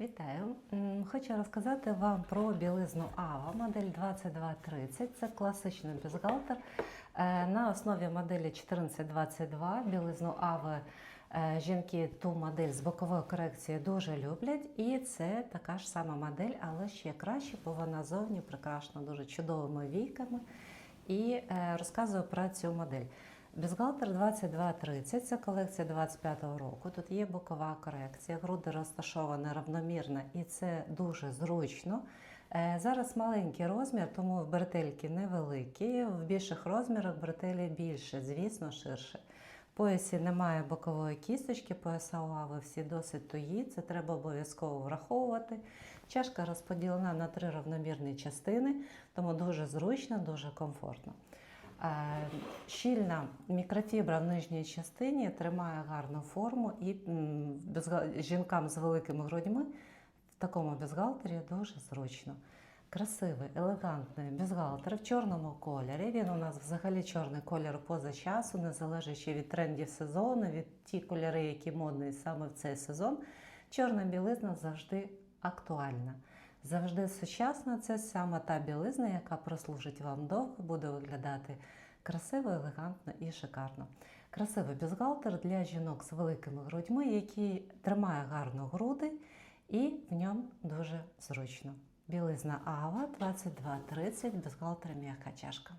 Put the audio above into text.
Вітаю! Хочу розказати вам про білизну Ава, модель 2230. Це класичний бюстгальтер Е, на основі моделі 1422. Білизну Ави е, жінки ту модель з боковою корекцією дуже люблять. І це така ж сама модель, але ще краще, бо вона зовні прикрашена дуже чудовими війками. І е, розказую про цю модель. Бюстгальтер 2230 це колекція 25-го року. Тут є бокова корекція, груди розташовані равномірно і це дуже зручно. Е, Зараз маленький розмір, тому в бретельки невеликі, в більших розмірах бретелі більше, звісно, ширше. В поясі немає бокової кісточки, пояса у Ави всі досить тугі, це треба обов'язково враховувати. Чашка розподілена на три равномірні частини, тому дуже зручно, дуже комфортно. Е, Щільна мікрофібра в нижній частині тримає гарну форму і жінкам з великими грудьми в такому бюстгальтері дуже зручно. Красивий, елегантний бюстгальтер в чорному кольорі. Він у нас взагалі чорний колір поза часу, не залежачи від трендів сезону, від ті кольори, які модні саме в цей сезон. Чорна білизна завжди актуальна. Завжди сучасна це саме та білизна, яка прослужить вам довго, буде виглядати красиво, елегантно і шикарно. Красивий бюстгальтер для жінок з великими грудьми, який тримає гарно груди і в ньому дуже зручно. Білизна Ава 2230, бюстгальтер м'яка чашка.